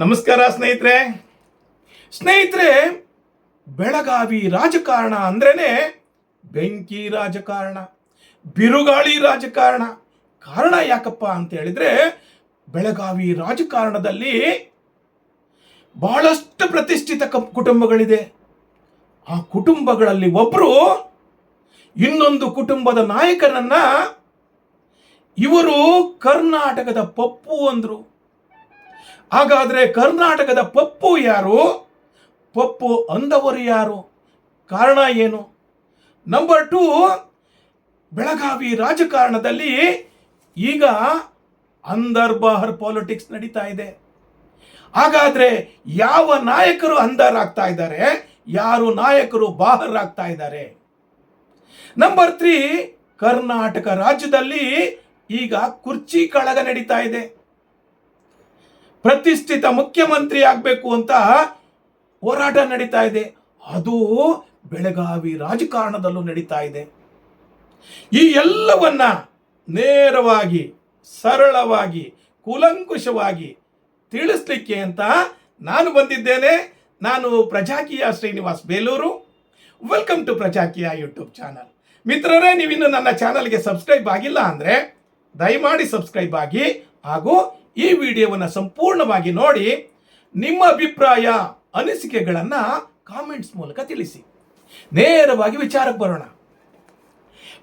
ನಮಸ್ಕಾರ ಸ್ನೇಹಿತರೆ. ಸ್ನೇಹಿತರೆ, ಬೆಳಗಾವಿ ರಾಜಕಾರಣ ಅಂದ್ರೇನೆ ಬೆಂಕಿ ರಾಜಕಾರಣ, ಬಿರುಗಾಳಿ ರಾಜಕಾರಣ. ಕಾರಣ ಯಾಕಪ್ಪ ಅಂತ ಹೇಳಿದ್ರೆ ಬೆಳಗಾವಿ ರಾಜಕಾರಣದಲ್ಲಿ ಬಹಳಷ್ಟು ಪ್ರತಿಷ್ಠಿತ ಕುಟುಂಬಗಳಿದೆ. ಆ ಕುಟುಂಬಗಳಲ್ಲಿ ಒಬ್ಬರು ಇನ್ನೊಂದು ಕುಟುಂಬದ ನಾಯಕನನ್ನ ಇವರು ಕರ್ನಾಟಕದ ಪಪ್ಪು ಅಂದ್ರು. ಹಾಗಾದ್ರೆ ಕರ್ನಾಟಕದ ಪಪ್ಪು ಯಾರು? ಪಪ್ಪು ಅಂದವರು ಯಾರು? ಕಾರಣ ಏನು? ನಂಬರ್ ಟು ಬೆಳಗಾವಿ ರಾಜಕಾರಣದಲ್ಲಿ ಈಗ ಅಂದರ್ ಬಾಹರ್ ಪಾಲಿಟಿಕ್ಸ್ ನಡೀತಾ ಇದೆ. ಹಾಗಾದರೆ ಯಾವ ನಾಯಕರು ಅಂದರ್ ಆಗ್ತಾ ಇದ್ದಾರೆ? ಯಾರು ನಾಯಕರು ಬಾಹರ್ ಆಗ್ತಾ ಇದ್ದಾರೆ? ನಂಬರ್ ತ್ರೀ ಕರ್ನಾಟಕ ರಾಜ್ಯದಲ್ಲಿ ಈಗ ಕುರ್ಚಿ ಕಳಗ ನಡೀತಾ ಇದೆ. ಪ್ರತಿಷ್ಠಿತ ಮುಖ್ಯಮಂತ್ರಿ ಆಗಬೇಕು ಅಂತ ಹೋರಾಟ ನಡೀತಾ ಇದೆ. ಅದು ಬೆಳಗಾವಿ ರಾಜಕಾರಣದಲ್ಲೂ ನಡೀತಾ ಇದೆ. ಈ ಎಲ್ಲವನ್ನ ನೇರವಾಗಿ, ಸರಳವಾಗಿ, ಕೂಲಂಕುಷವಾಗಿ ತಿಳಿಸ್ಲಿಕ್ಕೆ ಅಂತ ನಾನು ಬಂದಿದ್ದೇನೆ. ನಾನು Prajakiya Srinivas Belur. Welcome to Prajakiya YouTube channel ಮಿತ್ರರೇ, ನೀವಿನ್ನು ನನ್ನ ಚಾನಲ್ಗೆ ಸಬ್ಸ್ಕ್ರೈಬ್ ಆಗಿಲ್ಲ ಅಂದರೆ ದಯಮಾಡಿ ಸಬ್ಸ್ಕ್ರೈಬ್ ಆಗಿ ಹಾಗೂ ಈ ವಿಡಿಯೋವನ್ನು ಸಂಪೂರ್ಣವಾಗಿ ನೋಡಿ ನಿಮ್ಮ ಅಭಿಪ್ರಾಯ, ಅನಿಸಿಕೆಗಳನ್ನು ಕಾಮೆಂಟ್ಸ್ ಮೂಲಕ ತಿಳಿಸಿ. ನೇರವಾಗಿ ವಿಚಾರಕ್ಕೆ ಬರೋಣ.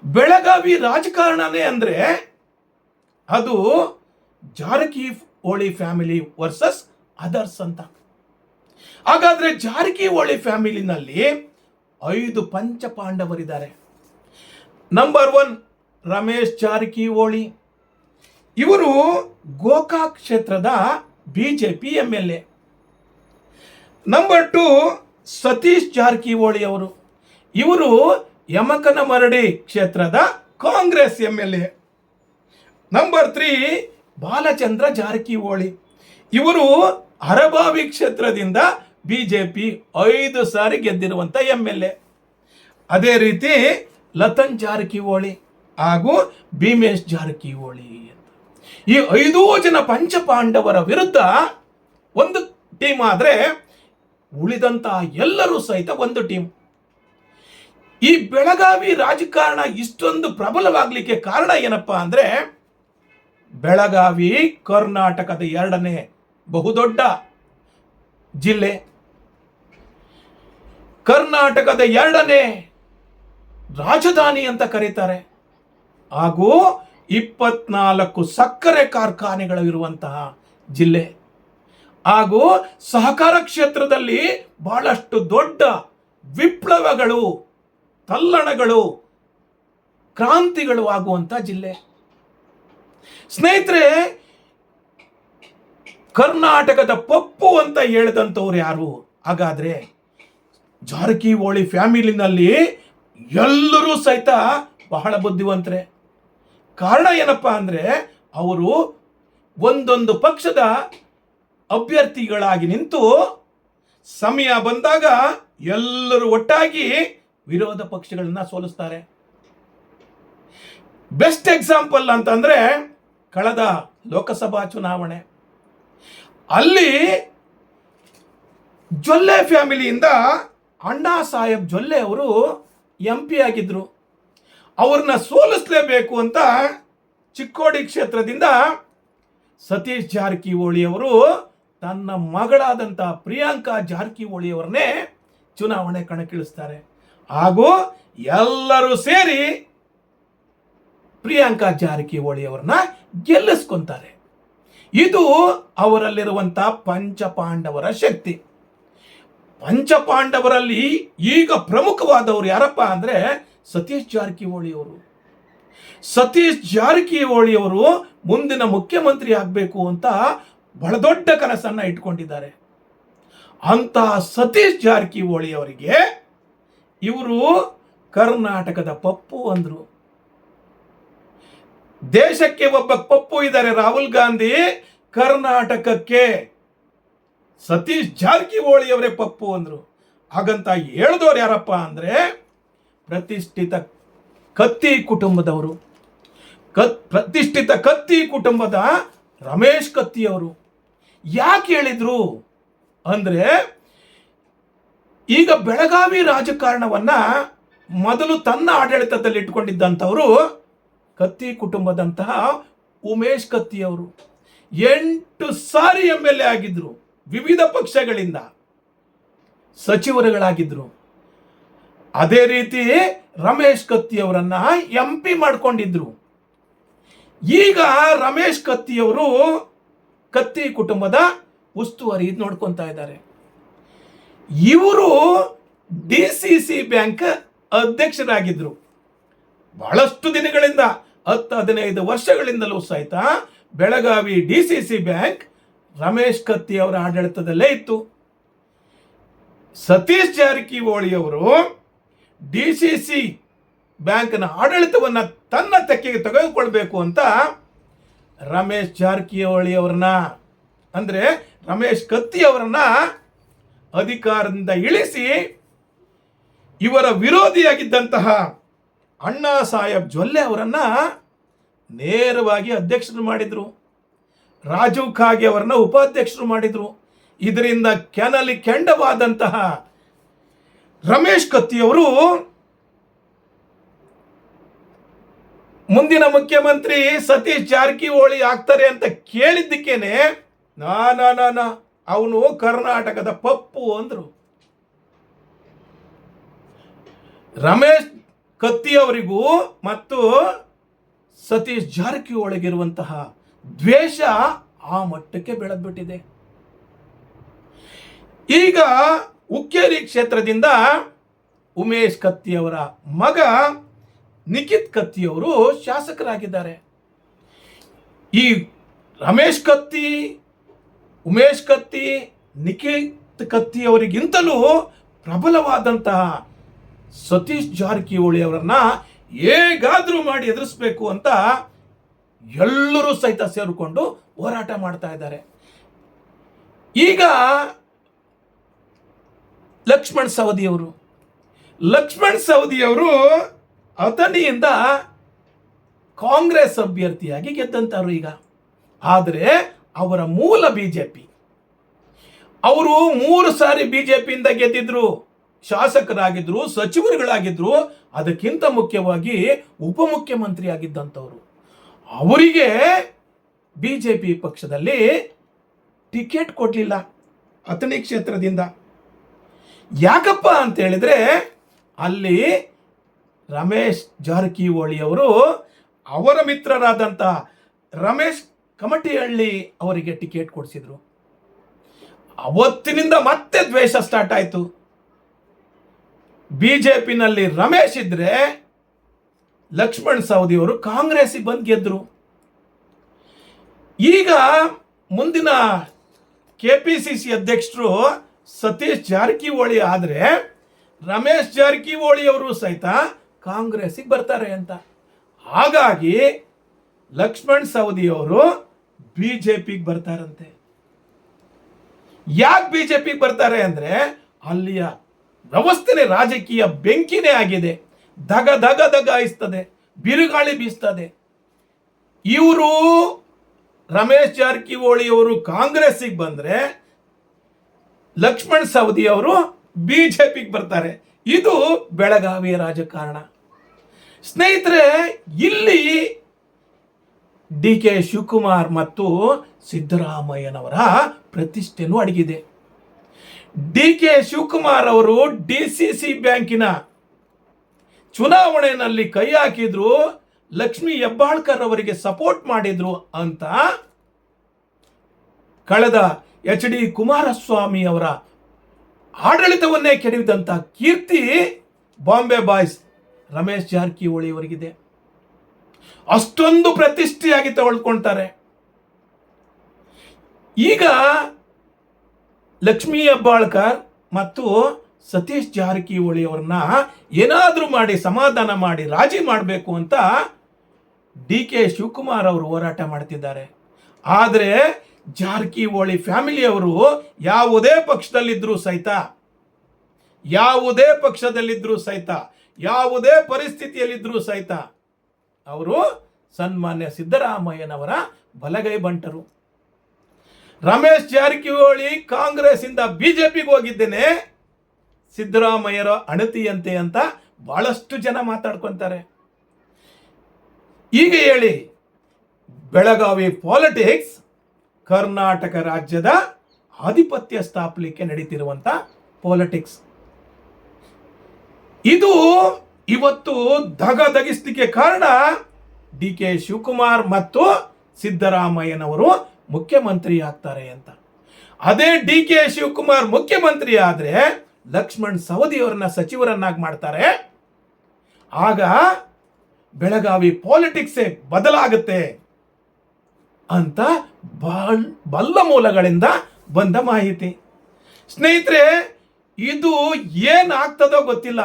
ಬೆಳಗಾವಿ ರಾಜಕಾರಣನೇ ಅಂದರೆ ಅದು ಜಾರಕಿಹೊಳಿ ಫ್ಯಾಮಿಲಿ ವರ್ಸಸ್ ಅದರ್ಸ್ ಅಂತ. ಹಾಗಾದರೆ ಜಾರಕಿಹೊಳಿ ಫ್ಯಾಮಿಲಿನಲ್ಲಿ ಐದು ಪಂಚ ಪಾಂಡವರಿದ್ದಾರೆ. Number one Ramesh Jarkiholi. ಇವರು ಗೋಕಾಕ್ ಕ್ಷೇತ್ರದ B J P M L A number two Satish Jarkiholi ಅವರು. ಇವರು ಯಮಕನಮರಡಿ ಕ್ಷೇತ್ರದ Congress M L A number three Balachandra Jarkiholi. ಇವರು ಅರಬಾವಿ ಕ್ಷೇತ್ರದಿಂದ ಬಿ ಜೆ ಪಿ ಐದು ಸಾರಿ ಗೆದ್ದಿರುವಂಥ ಎಂ ಎಲ್ ಎ ಅದೇ ರೀತಿ ಲತನ್ ಜಾರಕಿಹೊಳಿ ಹಾಗೂ ಭೀಮೇಶ್ ಜಾರಕಿಹೊಳಿ. ಈ ಐದೂ ಜನ ಪಂಚಪಾಂಡವರ ವಿರುದ್ಧ ಒಂದು ಟೀಮ್ ಆದರೆ ಉಳಿದಂತಹ ಎಲ್ಲರೂ ಸಹಿತ ಒಂದು ಟೀಮ್ ಈ ಬೆಳಗಾವಿ ರಾಜಕಾರಣ ಇಷ್ಟೊಂದು ಪ್ರಬಲವಾಗಲಿಕ್ಕೆ ಕಾರಣ ಏನಪ್ಪಾ ಅಂದ್ರೆ ಬೆಳಗಾವಿ, ಕರ್ನಾಟಕದ ಎರಡನೇ ಬಹುದೊಡ್ಡ ಜಿಲ್ಲೆ. ಕರ್ನಾಟಕದ ಎರಡನೇ ರಾಜಧಾನಿ ಅಂತ ಕರೀತಾರೆ. ಹಾಗೂ ಇಪ್ಪತ್ನಾಲ್ಕು ಸಕ್ಕರೆ ಕಾರ್ಖಾನೆಗಳು ಇರುವಂತಹ ಜಿಲ್ಲೆ. ಹಾಗೂ ಸಹಕಾರ ಕ್ಷೇತ್ರದಲ್ಲಿ ಬಹಳಷ್ಟು ದೊಡ್ಡ ವಿಪ್ಲವಗಳು, ತಲ್ಲಣಗಳು, ಕ್ರಾಂತಿಗಳು ಆಗುವಂತ ಜಿಲ್ಲೆ. ಸ್ನೇಹಿತರೆ, ಕರ್ನಾಟಕದ ಪಪ್ಪು ಅಂತ ಹೇಳಿದಂಥವ್ರು ಯಾರು? ಹಾಗಾದ್ರೆ ಜಾರಕಿಹೊಳಿ ಫ್ಯಾಮಿಲಿನಲ್ಲಿ ಎಲ್ಲರೂ ಸಹಿತ ಬಹಳ ಬುದ್ಧಿವಂತರೆ. ಕಾರಣ ಏನಪ್ಪ ಅಂದರೆ ಅವರು ಒಂದೊಂದು ಪಕ್ಷದ ಅಭ್ಯರ್ಥಿಗಳಾಗಿ ನಿಂತು ಸಮಯ ಬಂದಾಗ ಎಲ್ಲರೂ ಒಟ್ಟಾಗಿ ವಿರೋಧ ಪಕ್ಷಗಳನ್ನ ಸೋಲಿಸ್ತಾರೆ. ಬೆಸ್ಟ್ ಎಕ್ಸಾಂಪಲ್ ಅಂತಂದ್ರೆ ಕಳೆದ ಲೋಕಸಭಾ ಚುನಾವಣೆ. ಅಲ್ಲಿ ಜೊಲ್ಲೆ ಫ್ಯಾಮಿಲಿಯಿಂದ ಅಣ್ಣಾ ಸಾಹೇಬ್ ಜೊಲ್ಲೆ ಅವರು ಎಂ ಪಿ ಆಗಿದ್ರು. ಅವ್ರನ್ನ ಸೋಲಿಸಲೇಬೇಕು ಅಂತ ಚಿಕ್ಕೋಡಿ ಕ್ಷೇತ್ರದಿಂದ ಸತೀಶ್ ಜಾರಕಿಹೊಳಿ ಅವರು ತನ್ನ ಮಗಳಾದಂಥ ಪ್ರಿಯಾಂಕಾ ಜಾರಕಿಹೊಳಿ ಅವರನ್ನೇ ಚುನಾವಣೆ ಕಣಕ್ಕಿಳಿಸ್ತಾರೆ. ಹಾಗೂ ಎಲ್ಲರೂ ಸೇರಿ ಪ್ರಿಯಾಂಕಾ ಜಾರಕಿಹೊಳಿ ಅವ್ರನ್ನ ಗೆಲ್ಲಿಸ್ಕೊಂತಾರೆ. ಇದು ಅವರಲ್ಲಿರುವಂಥ ಪಂಚಪಾಂಡವರ ಶಕ್ತಿ. ಪಂಚಪಾಂಡವರಲ್ಲಿ ಈಗ ಪ್ರಮುಖವಾದವರು ಯಾರಪ್ಪ ಅಂದ್ರೆ ಸತೀಶ್ ಜಾರಕಿಹೊಳಿ ಅವರು. ಸತೀಶ್ ಜಾರಕಿಹೊಳಿ ಅವರು ಮುಂದಿನ ಮುಖ್ಯಮಂತ್ರಿ ಆಗಬೇಕು ಅಂತ ಬಹಳ ದೊಡ್ಡ ಕನಸನ್ನು ಇಟ್ಕೊಂಡಿದ್ದಾರೆ. ಅಂತ ಸತೀಶ್ ಜಾರಕಿಹೊಳಿ ಅವರಿಗೆ ಇವರು ಕರ್ನಾಟಕದ ಪಪ್ಪು ಅಂದ್ರು. ದೇಶಕ್ಕೆ ಒಬ್ಬ ಪಪ್ಪು ಇದ್ದಾರೆ ರಾಹುಲ್ ಗಾಂಧಿ, ಕರ್ನಾಟಕಕ್ಕೆ ಸತೀಶ್ ಜಾರಕಿಹೊಳಿ ಅವರೇ ಪಪ್ಪು ಅಂದ್ರು. ಹಾಗಂತ ಹೇಳಿದವ್ರು ಯಾರಪ್ಪ ಅಂದ್ರೆ ಪ್ರತಿಷ್ಠಿತ ಕತ್ತಿ ಕುಟುಂಬದವರು, ಕತ್ ಪ್ರತಿಷ್ಠಿತ ಕತ್ತಿ ಕುಟುಂಬದ ರಮೇಶ್ ಕತ್ತಿಯವರು. ಯಾಕೆ ಹೇಳಿದ್ರು ಅಂದರೆ ಈಗ ಬೆಳಗಾವಿ ರಾಜಕಾರಣವನ್ನು ಮೊದಲು ತನ್ನ ಆಡಳಿತದಲ್ಲಿ ಇಟ್ಕೊಂಡಿದ್ದಂಥವರು ಕತ್ತಿ ಕುಟುಂಬದಂತಹ ಉಮೇಶ್ ಕತ್ತಿ ಅವರು ಎಂಟು ಸಾರಿ ಎಂ ಎಲ್ ಎ ಆಗಿದ್ರು, ವಿವಿಧ ಪಕ್ಷಗಳಿಂದ ಸಚಿವರುಗಳಾಗಿದ್ರು. ಅದೇ ರೀತಿ ರಮೇಶ್ ಕತ್ತಿ ಅವರನ್ನ ಎಂ ಪಿ ಮಾಡ್ಕೊಂಡಿದ್ರು. ಈಗ ರಮೇಶ್ ಕತ್ತಿಯವರು ಕತ್ತಿ ಕುಟುಂಬದ ಉಸ್ತುವಾರಿ ನೋಡ್ಕೊತಾ ಇದ್ದಾರೆ. ಇವರು ಡಿ ಸಿ ಸಿ ಬ್ಯಾಂಕ್ ಅಧ್ಯಕ್ಷರಾಗಿದ್ದರು ಬಹಳಷ್ಟು ದಿನಗಳಿಂದ, ಹತ್ತು ಹದಿನೈದು ವರ್ಷಗಳಿಂದಲೂ ಸಹಿತ Belagavi D C C bank Ramesh Katti ಅವರ ಆಡಳಿತದಲ್ಲೇ ಇತ್ತು. ಸತೀಶ್ ಜಾರಕಿಹೊಳಿ ಅವರು ಡಿ ಸಿ ಸಿ ಬ್ಯಾಂಕ್ನ ಆಡಳಿತವನ್ನು ತನ್ನ ತೆಕ್ಕೆಗೆ ತೆಗೆದುಕೊಳ್ಬೇಕು ಅಂತ ರಮೇಶ್ ಜಾರಕಿಹೊಳಿ ಅವ್ರನ್ನ, ಅಂದರೆ ರಮೇಶ್ ಕತ್ತಿ ಅವರನ್ನ ಅಧಿಕಾರದಿಂದ ಇಳಿಸಿ ಇವರ ವಿರೋಧಿಯಾಗಿದ್ದಂತಹ ಅಣ್ಣಾ ಸಾಹೇಬ್ ಜೊಲ್ಲೆ ಅವರನ್ನ ನೇರವಾಗಿ ಅಧ್ಯಕ್ಷರು ಮಾಡಿದರು. ರಾಜೀವ್ ಖಾಗೆ ಅವರನ್ನ ಉಪಾಧ್ಯಕ್ಷರು ಮಾಡಿದರು. ಇದರಿಂದ ಕೆನಲಿ ಕೆಂಡವಾದಂತಹ ರಮೇಶ್ ಕತ್ತಿಯವರು ಮುಂದಿನ ಮುಖ್ಯಮಂತ್ರಿ ಸತೀಶ್ ಜಾರಕಿಹೊಳಿ ಆಗ್ತಾರೆ ಅಂತ ಕೇಳಿದ್ದಕ್ಕೇನೆ, ನಾ ನಾ ನಾ ಅವನು ಕರ್ನಾಟಕದ ಪಪ್ಪು ಅಂದ್ರು. ರಮೇಶ್ ಕತ್ತಿಯವರಿಗೂ ಮತ್ತು ಸತೀಶ್ ಜಾರಕಿಹೊಳಿಗಿರುವಂತಹ ದ್ವೇಷ ಆ ಮಟ್ಟಕ್ಕೆ ಬೆಳೆದ್ಬಿಟ್ಟಿದೆ. ಈಗ ಉಕ್ಕೇರಿ ಕ್ಷೇತ್ರದಿಂದ ಉಮೇಶ್ ಕತ್ತಿಯವರ ಮಗ ನಿಖಿತ್ ಕತ್ತಿಯವರು ಶಾಸಕರಾಗಿದ್ದಾರೆ. ಈ ರಮೇಶ್ ಕತ್ತಿ, ಉಮೇಶ್ ಕತ್ತಿ, ನಿಖಿತ್ ಕತ್ತಿಯವರಿಗಿಂತಲೂ ಪ್ರಬಲವಾದಂತಹ ಸತೀಶ್ ಜಾರಕಿಹೊಳಿ ಅವರನ್ನ ಹೇಗಾದರೂ ಮಾಡಿ ಎದುರಿಸ್ಬೇಕು ಅಂತ ಎಲ್ಲರೂ ಸಹಿತ ಸೇರಿಕೊಂಡು ಹೋರಾಟ ಮಾಡ್ತಾ ಇದ್ದಾರೆ. ಈಗ ಲಕ್ಷ್ಮಣ್ ಸವದಿಯವರು. ಲಕ್ಷ್ಮಣ್ ಸವದಿಯವರು ಅಥಣಿಯಿಂದ ಕಾಂಗ್ರೆಸ್ ಅಭ್ಯರ್ಥಿಯಾಗಿ ಗೆದ್ದಂತಾರು ಈಗ. ಆದರೆ ಅವರ ಮೂಲ ಬಿ ಜೆ ಪಿ ಅವರು ಮೂರು ಸಾರಿ ಬಿ ಜೆ ಪಿಯಿಂದ ಗೆದ್ದಿದ್ರು. ಶಾಸಕರಾಗಿದ್ದರು ಸಚಿವರುಗಳಾಗಿದ್ದರು ಅದಕ್ಕಿಂತ ಮುಖ್ಯವಾಗಿ ಉಪಮುಖ್ಯಮಂತ್ರಿ ಆಗಿದ್ದಂಥವ್ರು ಅವರಿಗೆ ಪಿ ಪಕ್ಷದಲ್ಲಿ ಟಿಕೆಟ್ ಕೊಡಲಿಲ್ಲ. ಅಥಣಿ ಕ್ಷೇತ್ರದಿಂದ. ಯಾಕಪ್ಪ ಅಂತ ಹೇಳಿದ್ರೆ ಅಲ್ಲಿ ರಮೇಶ್ ಜಾರಕಿಹೊಳಿ ಅವರು ಅವರ ಮಿತ್ರರಾದಂಥ ರಮೇಶ್ ಕಮಟಿಹಳ್ಳಿ ಅವರಿಗೆ ಟಿಕೆಟ್ ಕೊಡಿಸಿದ್ರು. ಅವತ್ತಿನಿಂದ ಮತ್ತೆ ದ್ವೇಷ ಸ್ಟಾರ್ಟ್ ಆಯಿತು. ಬಿ ಜೆ ಪಿನಲ್ಲಿ ರಮೇಶ್ ಇದ್ರೆ ಲಕ್ಷ್ಮಣ್ ಸವದಿ ಅವರು ಕಾಂಗ್ರೆಸ್ಸಿಗೆ ಬಂದು ಗೆದ್ರು. ಈಗ ಮುಂದಿನ ಕೆ ಪಿ ಸಿ ಸಿ ಅಧ್ಯಕ್ಷರು ಸತೀಶ್ ಜಾರಕಿಹೊಳಿ ಆದರೆ ರಮೇಶ್ ಜಾರಕಿಹೊಳಿ ಅವರು ಸಹಿತ ಕಾಂಗ್ರೆಸ್ಸಿಗೆ ಬರ್ತಾರೆ ಅಂತ. ಹಾಗಾಗಿ ಲಕ್ಷ್ಮಣ್ ಸವದಿ ಅವರು ಬಿ ಜೆ ಪಿಗೆ ಬರ್ತಾರಂತೆ. ಯಾಕೆ ಬಿ ಜೆ ಪಿಗೆ ಬರ್ತಾರೆ ಅಂದರೆ ಅಲ್ಲಿಯ ವ್ಯವಸ್ಥೆನೇ ರಾಜಕೀಯ ಬೆಂಕಿನೇ ಆಗಿದೆ. ಧಗ ಧಗ ದಗಾಯಿಸ್ತದೆ ಬಿರುಗಾಳಿ ಬೀಸ್ತದೆ. ಇವರು ರಮೇಶ್ ಜಾರಕಿಹೊಳಿ ಅವರು ಕಾಂಗ್ರೆಸ್ಸಿಗೆ ಬಂದ್ರೆ ಲಕ್ಷ್ಮಣ್ ಸವದಿ ಅವರು ಪಿಗೆ ಬರ್ತಾರೆ. ಇದು ಬೆಳಗಾವಿಯ ರಾಜಕಾರಣ. ಸ್ನೇಹಿತರೆ, ಇಲ್ಲಿ ಡಿ ಕೆ ಶಿವಕುಮಾರ್ ಮತ್ತು ಸಿದ್ದರಾಮಯ್ಯನವರ ಪ್ರತಿಷ್ಠೆನೂ ಅಡಗಿದೆ. ಡಿ ಕೆ ಶಿವಕುಮಾರ್ ಅವರು ಡಿ ಸಿ ಸಿ ಬ್ಯಾಂಕಿನ ಚುನಾವಣೆಯಲ್ಲಿ ಕೈ ಹಾಕಿದ್ರು, ಲಕ್ಷ್ಮಿ ಹೆಬ್ಬಾಳ್ಕರ್ ಅವರಿಗೆ ಸಪೋರ್ಟ್ ಮಾಡಿದ್ರು ಅಂತ ಕಳೆದ ಎಚ್ ಡಿ ಕುಮಾರಸ್ವಾಮಿ ಅವರ ಆಡಳಿತವನ್ನೇ ಕೆಡವಿದಂಥ ಕೀರ್ತಿ ಬಾಂಬೆ ಬಾಯ್ಸ್ ರಮೇಶ್ ಜಾರಕಿಹೊಳಿ ಅವರಿಗಿದೆ. ಅಷ್ಟೊಂದು ಪ್ರತಿಷ್ಠೆಯಾಗಿ ತಗೊಳ್ಕೊಳ್ತಾರೆ. ಈಗ ಲಕ್ಷ್ಮೀ ಹೆಬ್ಬಾಳ್ಕರ್ ಮತ್ತು ಸತೀಶ್ ಜಾರಕಿಹೊಳಿ ಅವ್ರನ್ನ ಏನಾದರೂ ಮಾಡಿ ಸಮಾಧಾನ ಮಾಡಿ ರಾಜಿ ಮಾಡಬೇಕು ಅಂತ ಡಿ ಕೆ ಶಿವಕುಮಾರ್ ಅವರು ಹೋರಾಟ ಮಾಡ್ತಿದ್ದಾರೆ. ಆದರೆ ಜಾರಕಿಹೊಳಿ ಫ್ಯಾಮಿಲಿಯವರು ಯಾವುದೇ ಪಕ್ಷದಲ್ಲಿದ್ದರೂ ಸಹಿತ, ಯಾವುದೇ ಪಕ್ಷದಲ್ಲಿದ್ದರೂ ಸಹಿತ, ಯಾವುದೇ ಪರಿಸ್ಥಿತಿಯಲ್ಲಿದ್ದರೂ ಸಹಿತ ಅವರು ಸನ್ಮಾನ್ಯ ಸಿದ್ದರಾಮಯ್ಯನವರ ಬಲಗೈ ಬಂಟರು. ರಮೇಶ್ ಜಾರಕಿಹೊಳಿ ಕಾಂಗ್ರೆಸ್ ಇಂದ ಬಿಜೆಪಿಗೆ ಹೋಗಿದ್ದೇನೆ, ಸಿದ್ದರಾಮಯ್ಯರ ಅಣತಿಯಂತೆ ಅಂತ ಬಹಳಷ್ಟು ಜನ ಮಾತಾಡ್ಕೊತಾರೆ. ಈಗ ಹೇಳಿ ಬೆಳಗಾವಿ ಪಾಲಿಟಿಕ್ಸ್ ಕರ್ನಾಟಕ ರಾಜ್ಯದ ಆಧಿಪತ್ಯ ಸ್ಥಾಪಲಿಕ್ಕೆ ನಡೀತಿರುವಂಥ ಪಾಲಿಟಿಕ್ಸ್ ಇದು ಇವತ್ತು ದಗದಗಿಸ್ಲಿಕ್ಕೆ ಕಾರಣ ಡಿ ಕೆ ಶಿವಕುಮಾರ್ ಮತ್ತು ಸಿದ್ದರಾಮಯ್ಯನವರು ಮುಖ್ಯಮಂತ್ರಿ ಆಗ್ತಾರೆ ಅಂತ. ಅದೇ ಡಿ ಕೆ ಶಿವಕುಮಾರ್ ಮುಖ್ಯಮಂತ್ರಿ ಆದರೆ ಲಕ್ಷ್ಮಣ್ ಸವದಿಯವರನ್ನ ಸಚಿವರನ್ನಾಗಿ ಮಾಡ್ತಾರೆ. ಆಗ ಬೆಳಗಾವಿ ಪಾಲಿಟಿಕ್ಸೇ ಬದಲಾಗುತ್ತೆ. ಅಂತ ಬಲ್ ಬಲ್ಲ ಮೂಲಗಳಿಂದ ಬಂದ ಮಾಹಿತಿ. ಸ್ನೇಹಿತರೆ, ಇದು ಏನಾಗ್ತದೋ ಗೊತ್ತಿಲ್ಲ.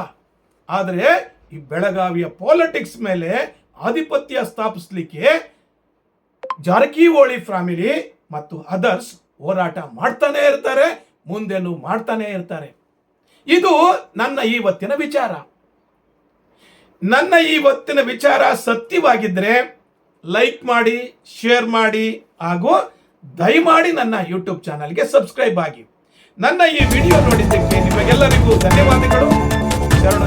ಆದರೆ ಈ ಬೆಳಗಾವಿಯ ಪಾಲಿಟಿಕ್ಸ್ ಮೇಲೆ ಆಧಿಪತ್ಯ ಸ್ಥಾಪಿಸ್ಲಿಕ್ಕೆ ಜಾರಕಿಹೊಳಿ ಫ್ಯಾಮಿಲಿ ಮತ್ತು ಅದರ್ಸ್ ಹೋರಾಟ ಮಾಡ್ತಾನೆ ಇರ್ತಾರೆ, ಮುಂದೆನೂ ಮಾಡ್ತಾನೆ ಇರ್ತಾರೆ. ಇದು ನನ್ನ ಇವತ್ತಿನ ವಿಚಾರ. ನನ್ನ ಇವತ್ತಿನ ವಿಚಾರ ಸತ್ಯವಾಗಿದ್ದರೆ ಲೈಕ್ ಮಾಡಿ ಶೇರ್ ಮಾಡಿ ಹಾಗೂ ದಯಮಾಡಿ ನನ್ನ ಯೂಟ್ಯೂಬ್ ಚಾನಲ್ಗೆ ಸಬ್ಸ್ಕ್ರೈಬ್ ಆಗಿ. ನನ್ನ ಈ ವಿಡಿಯೋ ನೋಡಿದ್ದಕ್ಕೆ ನಿಮಗೆಲ್ಲರಿಗೂ ಧನ್ಯವಾದಗಳು. ಶರಣ